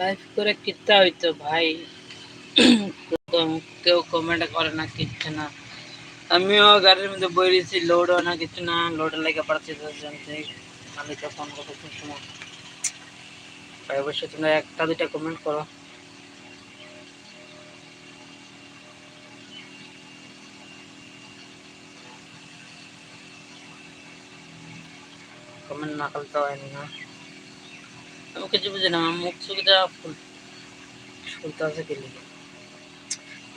Live করে কিতা হইতো ভাই। কেউ কমেন্ট করে না কিচ্ছু না। আমিও গাড়ির মধ্যে লোড হয় না কিছু না লোড লেগে পারছি ফোন করতে ভাই, অবশ্যই তোমরা একটা দুইটা কমেন্ট করো। কমেন্ট না করলে তো হয়নি না। আমি কিছু বুঝি না, আমার মুখ চুখ যা ফুল। ফুলতে আছে কি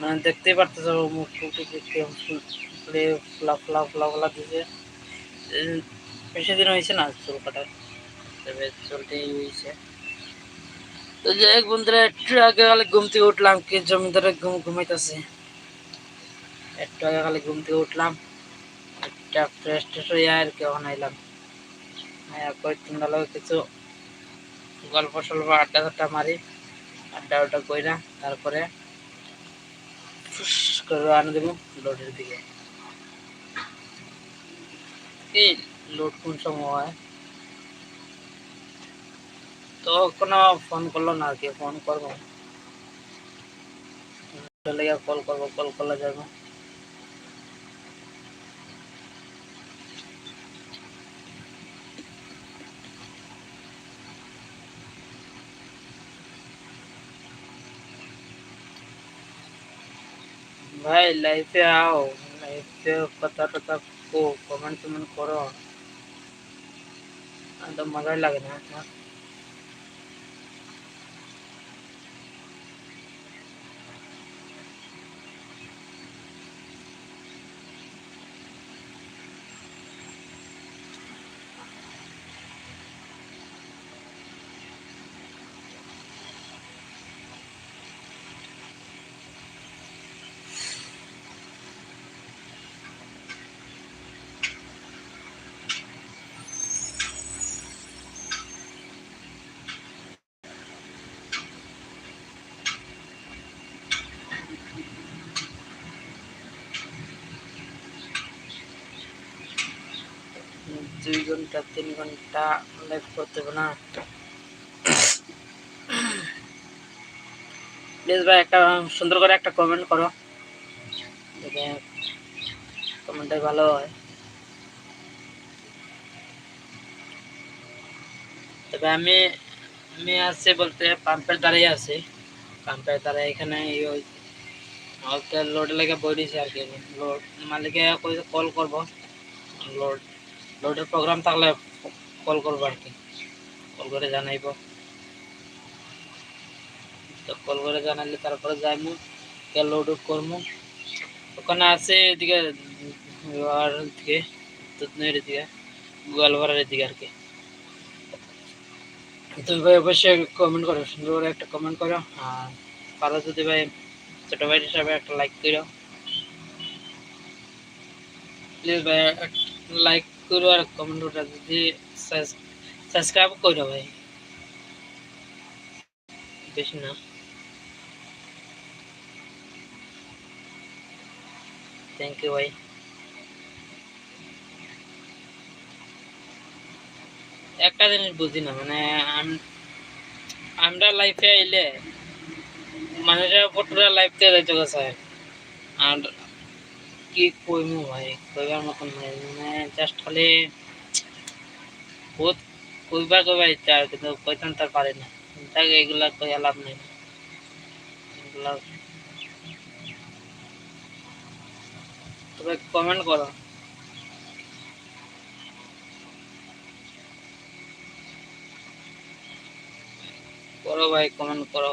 মানে দেখতেই পারতেছ মুখ টুক দেখতে ফুল। ফুলে ফোলা ফোলা ফোলা দিছে। বেশি দিন হয়েছে না চুল কাটার? তবে চুলটা হয়েছে। তো যাই হোক বন্ধুরা, একটু আগে খালি ঘুম থেকে উঠলাম, কি জমি জমিদারে ঘুম ঘুমাইতেছে। একটু আগে খালি ঘুম থেকে উঠলাম, একটা ফ্রেশ ট্রেশ হয়ে আর কি ওখানে আইলাম আয়া কই তোমরা কিছু গল্প সল্প আড্ডা টাড্ডা মারি, আড্ডা ওটা কইরা তারপরে ফুস করে আনে দেবো লোডের দিকে। কি লোড কোন সময়? হয় তো কোনো ফোন করল না আর কি, ফোন করব। চলে গিয়ে কল করব, কল করলে যাব। ভাই লাইফে आओ লাইফে কথা টথা কো কমেন্ট টমেন্ট করো। তো মজাই লাগে না না দুই ঘণ্টা, তিন ঘণ্টা লাইভ করতে হবে না। প্লিজ ভাই, একটা সুন্দর করে একটা কমেন্ট করো। দেখে কমেন্টটাই ভালো হয়। তবে আমি আমি আছি বলতে পাম্পের দ্বারাই আছি। পাম্পের দ্বারা এখানে ওই লোড লেগে বইছে আর কি। লোড মালিকে কল করব। লোড লোডের প্রোগ্রাম থাকলে কল করব আর কি। কল করে জানাইব। তো কল করে জানাইলে তারপরে যাইমু লোড করব ওখানে আছে এদিকে, আর দিকে দুধনৈর দিকে গোয়ালপাড়ার দিকে আর কি। তুমি ভাই অবশ্যই কমেন্ট করো, সুন্দর করে একটা কমেন্ট করো। আর পারো যদি ভাই, ছোটো ভাই হিসাবে একটা লাইক করো। প্লিজ ভাই লাইক করো আর কমেন্ট ওটা যদি সাবস্ক্রাইব করো ভাই। বেশি না। থ্যাংক ইউ ভাই। একটা জিনিস বুঝি না মানে আম- আমরা লাইফে আইলে মানুষের ফটোরা লাইফ যাইতে গেছে। আর কি কইমু ভাই? কইবার মতন নাই। মানে জাস্ট খালি বহুত কইবা কইবা ইচ্ছা হয়, কিন্তু কইতাম তার পারি না। তাই এগুলা কইয়া লাভ নেই। এগুলা তবে কমেন্ট করো। করো ভাই কমেন্ট করো।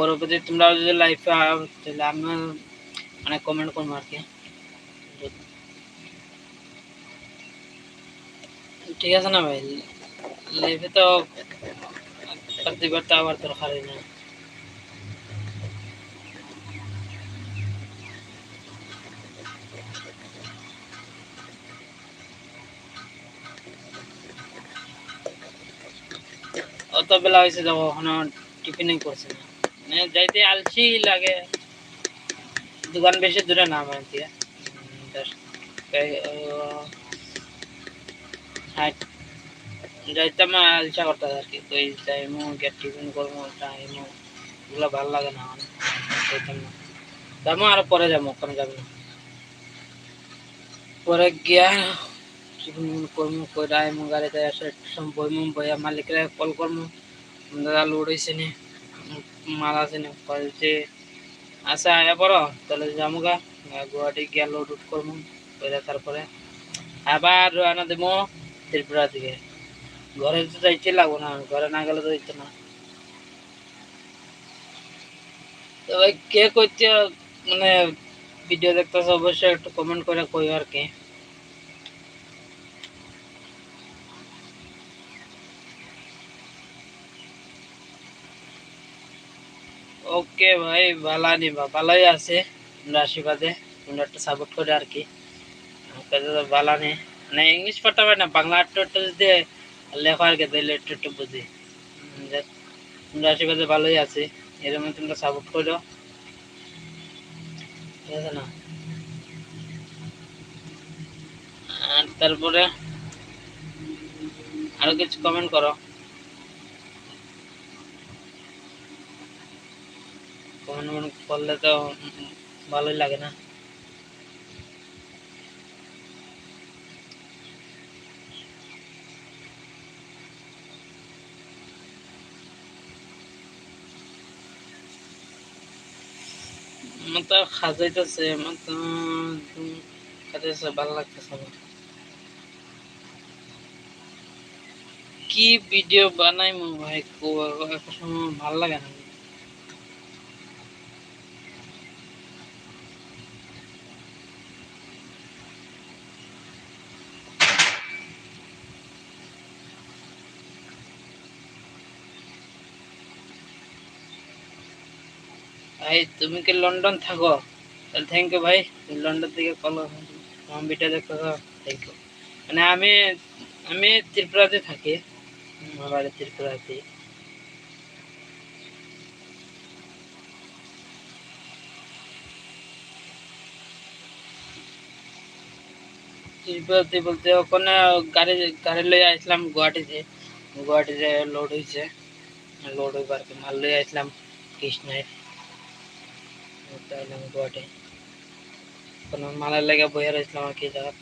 পরবর্তী তোমরা যদি লাইফে আও তাহলে আমি মানে কমেন্ট করব আর কি ঠিক আছে না ভাই লাইফে তো প্রতিবার তো আবার দরকারই না অত বেলা হয়েছে দেখো এখনও টিফিনই করছে না মানে যাইতে আলসি লাগে। দোকান বেশি দূরে না যাইতাম ইচ্ছা করতে আর কি। এই টাইমও গেট টিফিন করব টাইমও এগুলো ভালো লাগে না যাইতাম না। যাব আরও পরে যাব, ওখানে যাব পরে গিয়া টিফিন করব করে আইমো গাড়িতে এসে বইমু বইয়া মালিকরা কল করব। দাদা লোড হয়েছে নি। মাল আছে নি বলছে আচ্ছা আয়া পড়ো, তাহলে যাব গা গুয়াহাটি গিয়া লোড উঠ করব করে তারপরে, আবার রানা দেবো ত্রিপুরা দিকে। ঘরে তো যাইতে লাগবো না ঘরে না গেলে তো যাইতে না। তো ভাই, কে করতে মানে ভিডিও দেখতেছে, অবশ্যই একটু কমেন্ট করে কই আর কি। ওকে ভাই, ভালো নিবা ভালোই আছে। তোমরা আশীর্বাদে তোমরা একটা সাপোর্ট করে আর কি। ভালো নেই মানে ইংলিশ পড়তে পারে না, বাংলা একটু যদি লেখা আর কি, তাহলে একটু একটু বুঝি। তোমরা আশীর্বাদে ভালোই আছে। এরকম তোমরা সাপোর্ট করো। ঠিক আছে না? আর তারপরে আরও কিছু কমেন্ট করো। কমেন্ট করলে তো ভালোই লাগে না তো খাজাইতেছে উম, খাজাইতেছে ভালো লাগতেছে আমার কি ভিডিও বানাই ভাই ভালো লাগে না ভাই, তুমি কি লন্ডন থাকো? তাহলে থ্যাংক ইউ ভাই লন্ডন থেকে কল ভিডিও দেখো থ্যাংক ইউ মানে আমি আমি ত্রিপুরাতে থাকি। আমার বাড়ি ত্রিপুরাতে। ত্রিপুরাতে বলতে ওখানে গাড়ি গাড়ি লয়ে আসলাম গুয়াহাটিতে। গুয়াহাটিতে লোড হয়েছে লোড হইবার মাল লয়ে আসলাম কৃষ্ণায়। তাইলাম গোয়াটে কোনো মালার লেগে বইয়া রয়েছিলাম আর কি জায়গা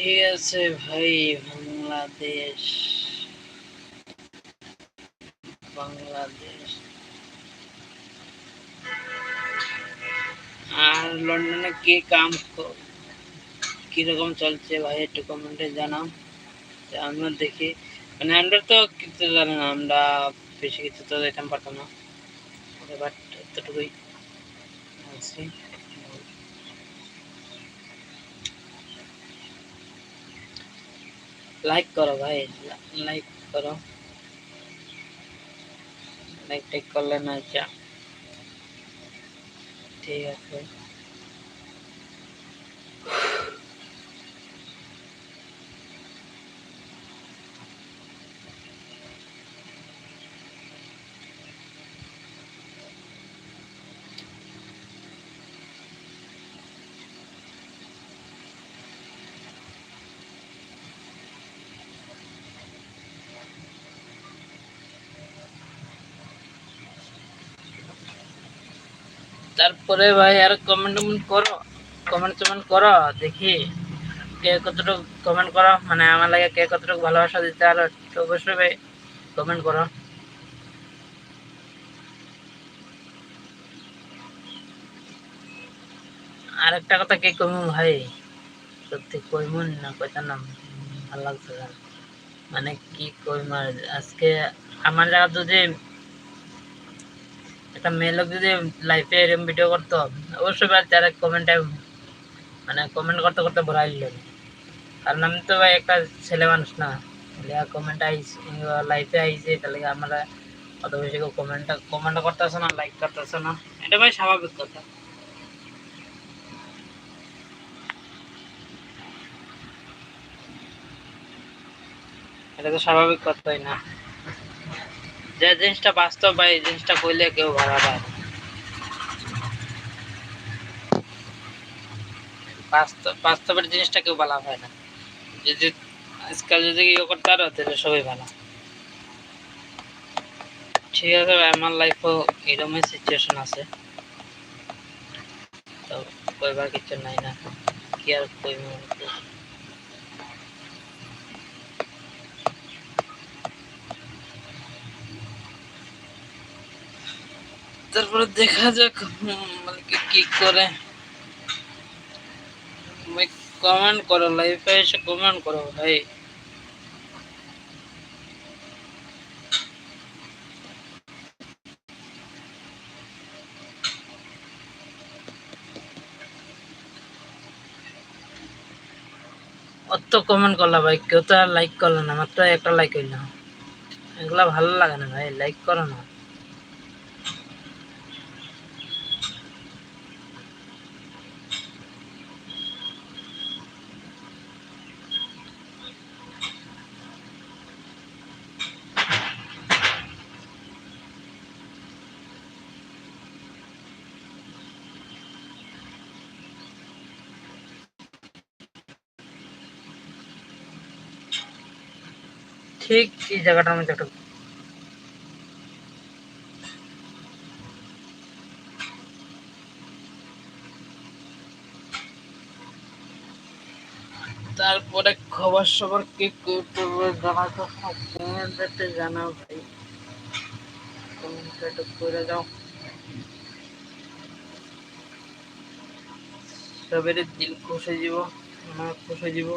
ঠিক আছে ভাই, বাংলাদেশ। বাংলাদেশ। আর লন্ডনে কি কাম কীরকম চলছে ভাই, একটু কমেন্টে জানাও। আমরা দেখি। মানে আমরা তো কিছু জানি না, আমরা বেশি কিছু তো দেখতে পারতাম না। এতটুকুই। আছি লাইক করো ভাই লাইক করো লাইক টেক করলে না যা ঠিক আছে তারপরে ভাই আর কমেন্ট টমেন্ট করো কমেন্ট টমেন্ট করো, দেখি কে কতটুকু কমেন্ট করো। মানে আমার লাগে কে কতটুকু ভালোবাসা দিতে আর অবশ্যই ভাই কমেন্ট করো। আর একটা কথা কে কমু ভাই? সত্যি কইমুন না কইতাম না, ভালো লাগছে মানে কি কইম আর আজকে আমার জায়গা যদি একটা মেয়ে লোক যদি লাইফে এরকম ভিডিও করতো, অবশ্যই ভাই যারা কমেন্টে মানে কমেন্ট করতে করতে ভরাই দিল কারণ আমি তো ভাই একটা ছেলে মানুষ না। তাহলে কমেন্ট আইস লাইফে আইছে তাহলে আমরা অত বেশি কমেন্ট কমেন্ট করতেছে না লাইক করতেছে না। এটা ভাই স্বাভাবিক কথা। এটা তো স্বাভাবিক কথাই না। যে জিনিসটা বাস্তব ভাই এই জিনিসটা কইলে কেউ ভাড়া পায় বাস্তব, বাস্তবের জিনিসটা কেউ ভালো হয় না। যদি আজকাল যদি ইয়ে করতে পারো, তাহলে সবাই ভালো। ঠিক আছে ভাই, আমার লাইফও এরকমই সিচুয়েশন আছে। তো কইবার কিছু নাই না। কি আর কইব তারপরে দেখা যাক মালিক কি করে। কমেন্ট করো লাইফে এসে কমেন্ট করো, ভাই। অত কমেন্ট করলা ভাই, কেউ তো আর লাইক করল না, মাত্র একটা লাইক হইল এগুলা ভালো লাগে না ভাই লাইক করো না। ঠিক এই জায়গাটার মধ্যে একটা তারপরে খবর সবর কি করবে জানাতে জানাও ভাই। কমেন্টে করে যাও সবের দিল খুশ যাব আমার খুশ যাব।